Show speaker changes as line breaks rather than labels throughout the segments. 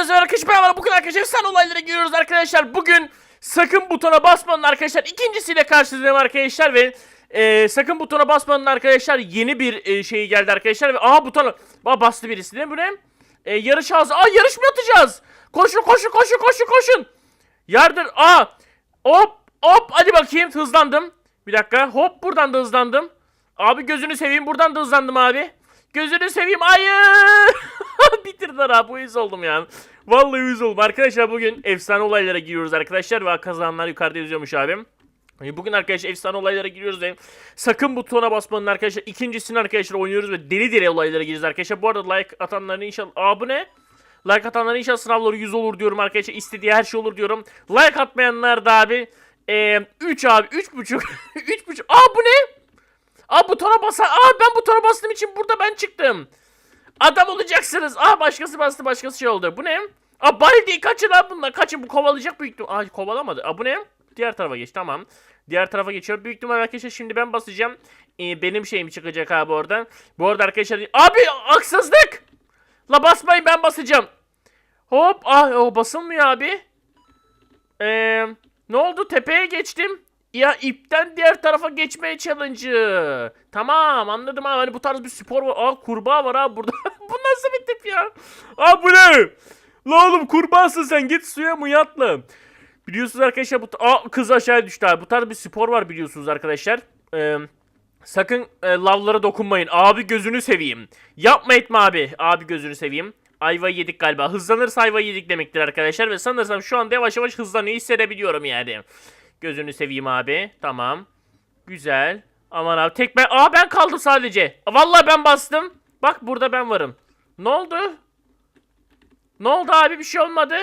Hepinize arkadaşlar merhaba. Bugün arkadaşlar sen olaylara giriyoruz arkadaşlar. Bugün sakın butona basmanın arkadaşlar ikincisiyle karşınızdayım arkadaşlar ve e, sakın butona basmanın arkadaşlar yeni bir e, şeyi geldi arkadaşlar ve aha butona Aa, bastı birisi değil mi bu ne? E, yarış ağzı. Aa yarış mı atacağız? Koşun koşun koşun koşun koşun. Yardır. Aa hop hop hadi bakayım hızlandım. Bir dakika hop buradan da hızlandım. Abi gözünü seveyim buradan da hızlandım abi. Gözünü seveyim hayır. Bitirdiler abi uyuz oldum ya. Vallahi uyuz oldum. Arkadaşlar bugün efsane olaylara giriyoruz arkadaşlar. Ve kazananlar yukarıda yazıyormuş abim. E, Bugün arkadaşlar efsane olaylara giriyoruz ve sakın butona basmanın arkadaşlar ikincisini arkadaşlar oynuyoruz ve deli deli olaylara gireceğiz arkadaşlar. Bu arada like atanların inşallah... Aa bu ne? Like atanların inşallah sınavları 100 olur diyorum arkadaşlar. İstediği her şey olur diyorum. Like atmayanlar da abi. E, 3 abi 3.5 3.5 Aa bu ne? Aa butona basa. Aa ben butona bastığım için burada ben çıktım. Adam olacaksınız. Aa başkası bastı başkası şey oldu. Bu ne? Aa Baldi kaçın lan bunlar. Kaçın bu kovalayacak büyük ihtimal. Aa kovalamadı. Aa bu ne? Diğer tarafa geç tamam. Diğer tarafa geçiyor. Büyük ihtimal arkadaşlar şimdi ben basacağım. Ee, benim şeyim çıkacak abi oradan. Bu arada arkadaşlar. Abi haksızlık. La basmayın ben basacağım. Hop. Ah o basılmıyor abi. Eee ne oldu? Tepeye geçtim. Ya ipten diğer tarafa geçmeye challenge'ı. Tamam anladım abi. Hani bu tarz bir spor var. Aa kurbağa var abi burada. bu nasıl bir tip ya? Aa bu ne? La oğlum kurbağasın sen git suya mı yatla. Biliyorsunuz arkadaşlar bu Aa kız aşağıya düştü abi. Bu tarz bir spor var biliyorsunuz arkadaşlar. Eee Sakın e, lavlara dokunmayın. Abi gözünü seveyim. Yapma etme abi. Abi gözünü seveyim. Ayva yedik galiba. Hızlanırsa ayva yedik demektir arkadaşlar. Ve sanırsam şu anda yavaş yavaş hızlanıyor hissedebiliyorum yani. Gözünü seveyim abi. Tamam. Güzel. Aman abi tek ben... Aa ben kaldım sadece. Vallahi ben bastım. Bak burada ben varım. Ne oldu? Ne oldu abi bir şey olmadı.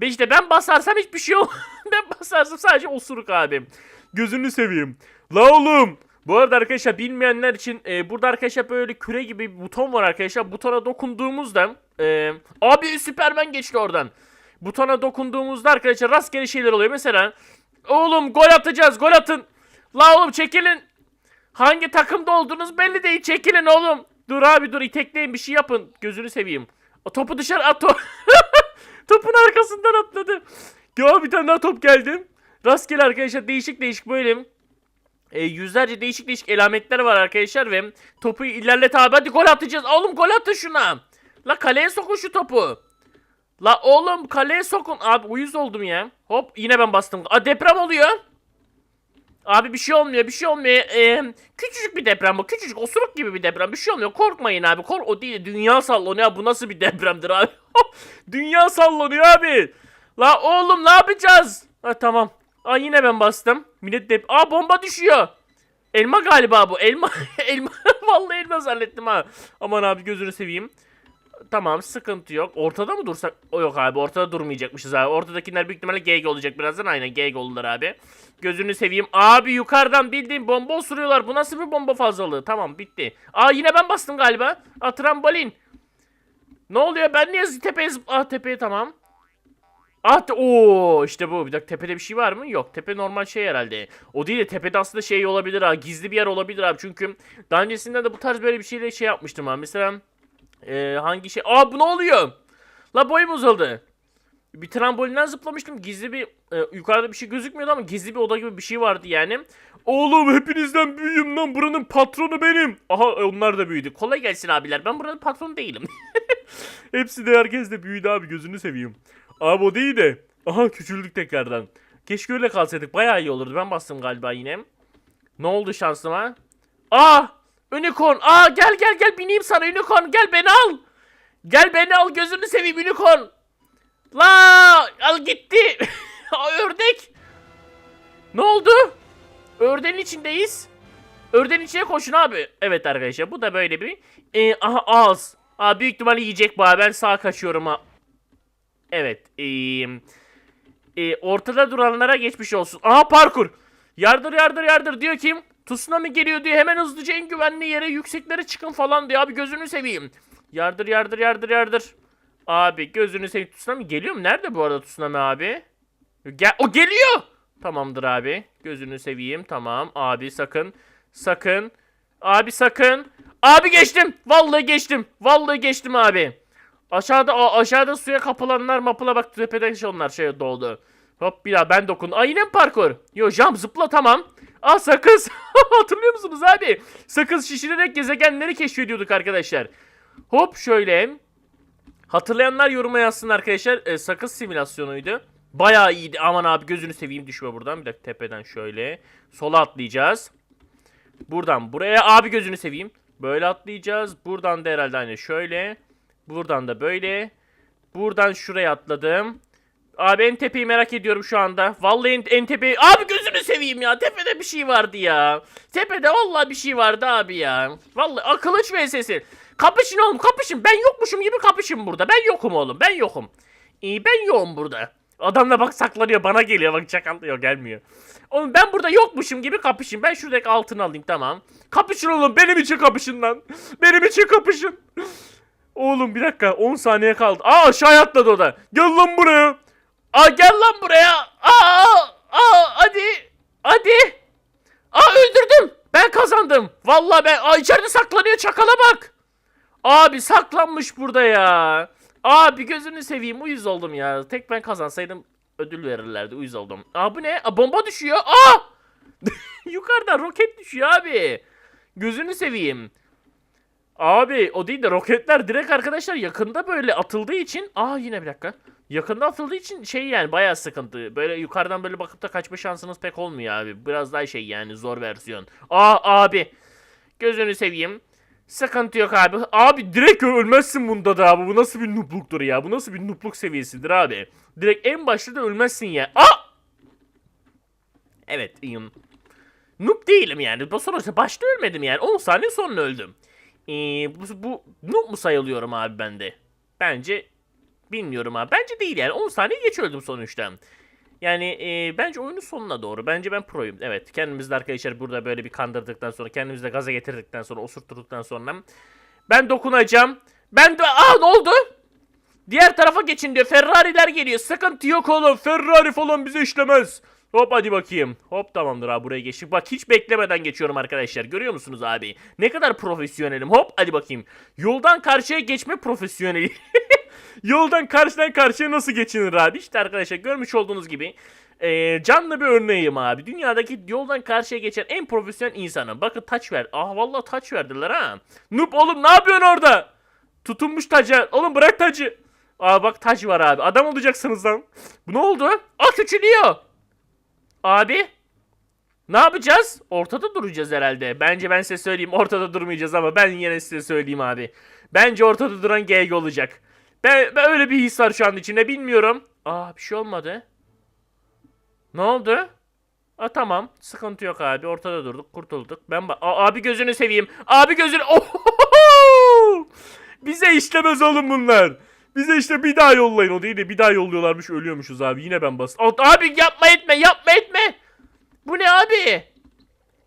Ben işte ben basarsam hiçbir şey olmaz. ben basarsam sadece osuruk abim. Gözünü seveyim. La oğlum. Bu arada arkadaşlar bilmeyenler için e, burada arkadaşlar böyle küre gibi bir buton var arkadaşlar. Butona dokunduğumuzda e, abi Süpermen geçti oradan. Butona dokunduğumuzda arkadaşlar rastgele şeyler oluyor. Mesela oğlum gol atacağız gol atın. La oğlum çekilin. Hangi takımda olduğunuz belli değil. Çekilin oğlum. Dur abi dur itekleyin bir şey yapın. Gözünü seveyim. O topu dışarı at. o- Topun arkasından atladı. Ya bir tane daha top geldi. Rastgele arkadaşlar değişik değişik böyle e, yüzlerce değişik değişik elametler var arkadaşlar ve topu ilerlet abi hadi gol atacağız. Oğlum gol atın şuna. La kaleye sokun şu topu. La oğlum kaleye sokun. Abi uyuz oldum ya. Hop yine ben bastım. Aa deprem oluyor. Abi bir şey olmuyor bir şey olmuyor. Ee, küçücük bir deprem bu. Küçücük osuruk gibi bir deprem. Bir şey olmuyor. Korkmayın abi. Kork o değil. Dünya sallanıyor. Bu nasıl bir depremdir abi? Dünya sallanıyor abi. La oğlum ne yapacağız? Ha tamam. Aa yine ben bastım. Millet dep... Aa bomba düşüyor. Elma galiba bu. Elma. elma. Vallahi elma zannettim ha. Aman abi gözünü seveyim. Tamam sıkıntı yok. Ortada mı dursak? O yok abi ortada durmayacakmışız abi. Ortadakiler büyük ihtimalle GG olacak birazdan. Aynen GG oldular abi. Gözünü seveyim. Abi yukarıdan bildiğin bomba osuruyorlar. Bu nasıl bir bomba fazlalığı? Tamam bitti. Aa yine ben bastım galiba. Aa trambolin. Ne oluyor? Ben niye tepeye zıp... Ah tepeye tamam. Ah te- Oo işte bu. Bir dakika tepede bir şey var mı? Yok. Tepe normal şey herhalde. O değil de tepede aslında şey olabilir ha. Gizli bir yer olabilir abi. Çünkü daha öncesinde de bu tarz böyle bir şeyle şey yapmıştım abi. Mesela ee, hangi şey? Aa bu ne oluyor? La boyum uzadı. Bir trambolinden zıplamıştım. Gizli bir e, yukarıda bir şey gözükmüyordu ama gizli bir oda gibi bir şey vardı yani. Oğlum hepinizden büyüğüm lan. Buranın patronu benim. Aha e, onlar da büyüdü. Kolay gelsin abiler. Ben buranın patronu değilim. Hepsi de herkes de büyüdü abi. Gözünü seveyim. Abi o değil de. Aha küçüldük tekrardan. Keşke öyle kalsaydık. Bayağı iyi olurdu. Ben bastım galiba yine. Ne oldu şansıma? Aa! Unicorn. Aa gel gel gel bineyim sana unicorn. Gel beni al. Gel beni al gözünü seveyim unicorn. La al gitti. Ördek. Ne oldu? Ördeğin içindeyiz. Ördeğin içine koşun abi. Evet arkadaşlar bu da böyle bir. Ee, aha ağız. Aa, büyük ihtimalle yiyecek bu. Ben sağa kaçıyorum ha. Evet. Ee, e, ortada duranlara geçmiş olsun. Aha parkur. Yardır yardır yardır diyor kim? Tsunami geliyor diyor. Hemen hızlıca en güvenli yere yükseklere çıkın falan diyor. Abi gözünü seveyim. Yardır yardır yardır yardır. Abi gözünü seveyim. Tsunami geliyor mu? Nerede bu arada tsunami abi? Gel o geliyor. Tamamdır abi. Gözünü seveyim. Tamam. Abi sakın. Sakın. Abi sakın. Abi geçtim. Vallahi geçtim. Vallahi geçtim abi. Aşağıda a- aşağıda suya kapılanlar mapıla bak tepede şey onlar şey doldu. Hop bir daha ben dokun. Aa yine mi parkur? Yo jump zıpla tamam. Aa sakız. Hatırlıyor musunuz abi? Sakız şişirerek gezegenleri keşfediyorduk arkadaşlar. Hop şöyle. Hatırlayanlar yoruma yazsın arkadaşlar. E, sakız simülasyonuydu. Bayağı iyiydi. Aman abi gözünü seveyim düşme buradan. Bir dakika tepeden şöyle. Sola atlayacağız. Buradan buraya abi gözünü seveyim. Böyle atlayacağız. Buradan da herhalde aynı şöyle. Buradan da böyle. Buradan şuraya atladım. Abi en tepeyi merak ediyorum şu anda. Vallahi en, en tepeyi... Abi seveyim ya. Tepede bir şey vardı ya. Tepede vallahi bir şey vardı abi ya. Vallahi akılıç sesi. Kapışın oğlum kapışın. Ben yokmuşum gibi kapışın burada. Ben yokum oğlum. Ben yokum. İyi ben yokum burada. Adam da bak saklanıyor bana geliyor bak çakallıyor gelmiyor. Oğlum ben burada yokmuşum gibi kapışın. Ben şuradaki altını alayım tamam. Kapışın oğlum benim için kapışın lan. Benim için kapışın. Oğlum bir dakika 10 saniye kaldı. Aa aşağıya atladı o da. Gel lan buraya. Aa gel lan buraya. Aa hadi. Hadi. Aa öldürdüm. Ben kazandım. Vallahi ben aa içeride saklanıyor çakala bak. Abi saklanmış burada ya. Abi gözünü seveyim uyuz oldum ya. Tek ben kazansaydım ödül verirlerdi uyuz oldum. Aa bu ne? Aa, bomba düşüyor. Aa! Yukarıdan roket düşüyor abi. Gözünü seveyim. Abi o değil de roketler direkt arkadaşlar yakında böyle atıldığı için aa yine bir dakika. Yakında atıldığı için şey yani bayağı sıkıntı. Böyle yukarıdan böyle bakıp da kaçma şansınız pek olmuyor abi. Biraz daha şey yani zor versiyon. Aa abi. Gözünü seveyim. Sıkıntı yok abi. Abi direkt ölmezsin bunda da abi. Bu nasıl bir nubluktur ya? Bu nasıl bir nubluk seviyesidir abi? Direkt en başta da ölmezsin ya. Aa! Evet iyiyim. Noob değilim yani. Sonuçta başta ölmedim yani. 10 saniye sonra öldüm. Ee, bu, bu noob mu sayılıyorum abi bende? Bence bilmiyorum abi. Bence değil yani. 10 saniye geç öldüm sonuçta. Yani e, bence oyunun sonuna doğru. Bence ben proyum. Evet kendimizi de arkadaşlar burada böyle bir kandırdıktan sonra kendimizi de gaza getirdikten sonra osurtturduktan sonra ben dokunacağım. Ben de aa ne oldu? Diğer tarafa geçin diyor. Ferrari'ler geliyor. Sıkıntı yok oğlum. Ferrari falan bize işlemez. Hop hadi bakayım. Hop tamamdır abi buraya geçtik. Bak hiç beklemeden geçiyorum arkadaşlar. Görüyor musunuz abi? Ne kadar profesyonelim. Hop hadi bakayım. Yoldan karşıya geçme profesyoneli. Yoldan karşıdan karşıya nasıl geçilir abi? İşte arkadaşlar görmüş olduğunuz gibi eee, canlı bir örneğim abi. Dünyadaki yoldan karşıya geçen en profesyonel insanım. Bakın taç ver. Ah vallahi taç verdiler ha. Noob oğlum ne yapıyorsun orada? Tutunmuş taca. Oğlum bırak tacı. Aa bak tac var abi. Adam olacaksınız lan. Bu ne oldu? Aa küçülüyor. Abi. Ne yapacağız? Ortada duracağız herhalde. Bence ben size söyleyeyim ortada durmayacağız ama ben yine size söyleyeyim abi. Bence ortada duran GG olacak. Ben, ben öyle bir his var şu an içinde bilmiyorum. Aa bir şey olmadı. Ne oldu? Aa tamam. Sıkıntı yok abi. Ortada durduk. Kurtulduk. Ben ba- abi gözünü seveyim. Abi gözünü... Ohohoho! Bize işlemez oğlum bunlar. Bize işte bir daha yollayın. O değil de bir daha yolluyorlarmış. Ölüyormuşuz abi. Yine ben. Aa, Abi yapma etme. Yapma etme. Bu ne abi?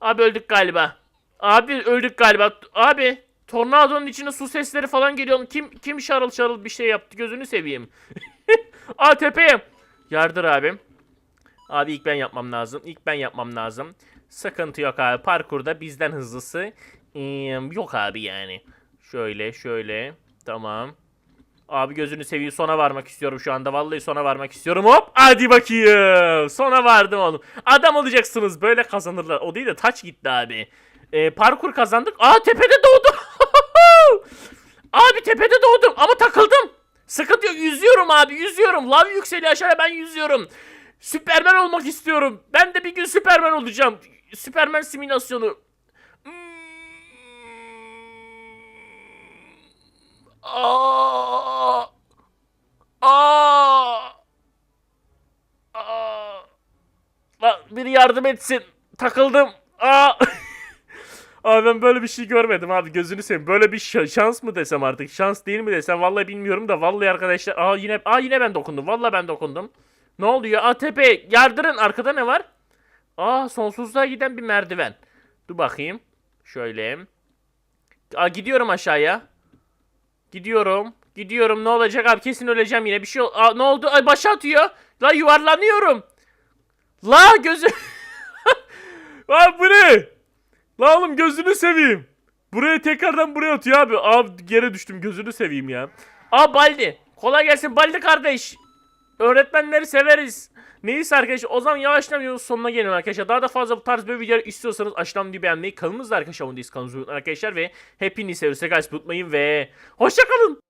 Abi öldük galiba. Abi öldük galiba. Abi tornadonun içine su sesleri falan geliyor. Kim kim şarıl şarıl bir şey yaptı gözünü seveyim. Aa tepeye. Yardır abim. Abi ilk ben yapmam lazım. İlk ben yapmam lazım. Sıkıntı yok abi. Parkurda bizden hızlısı ee, yok abi yani. Şöyle şöyle. Tamam. Abi gözünü seveyim sona varmak istiyorum şu anda. Vallahi sona varmak istiyorum. Hop hadi bakayım. Sona vardım oğlum. Adam olacaksınız. Böyle kazanırlar. O değil de taç gitti abi. Ee, parkur kazandık. Aa tepede doğdum. abi tepede doğdum ama takıldım. Sıkıntı yok. Yüzüyorum abi. Yüzüyorum. Lav yükseliyor aşağıya ben yüzüyorum. Süpermen olmak istiyorum. Ben de bir gün Süpermen olacağım. Süpermen simülasyonu. Hmm. Aa! Aa! Lan biri yardım etsin. Takıldım. Aa! Abi ben böyle bir şey görmedim abi gözünü seveyim. Böyle bir şa- şans mı desem artık? Şans değil mi desem? Vallahi bilmiyorum da vallahi arkadaşlar. Aa yine aa yine ben dokundum. Vallahi ben dokundum. Ne oluyor? Aa tepe yardırın. Arkada ne var? Aa sonsuzluğa giden bir merdiven. Dur bakayım. Şöyle. Aa gidiyorum aşağıya. Gidiyorum. Gidiyorum. Ne olacak abi? Kesin öleceğim yine. Bir şey ol- Aa, ne oldu? Ay başa atıyor. La yuvarlanıyorum. La gözü. Lan bu ne? La oğlum gözünü seveyim. Buraya tekrardan buraya atıyor abi. Abi yere düştüm gözünü seveyim ya. Aa Baldi. Kolay gelsin Baldi kardeş. Öğretmenleri severiz. Neyse arkadaşlar o zaman yavaştan videonun sonuna gelelim arkadaşlar. Daha da fazla bu tarz böyle videolar istiyorsanız aşağıdan videoyu beğenmeyi, kanalımızda arkadaşlar abone değilseniz kanalımıza unutmayın arkadaşlar ve hepinizi seviyoruz. Guys unutmayın ve hoşçakalın.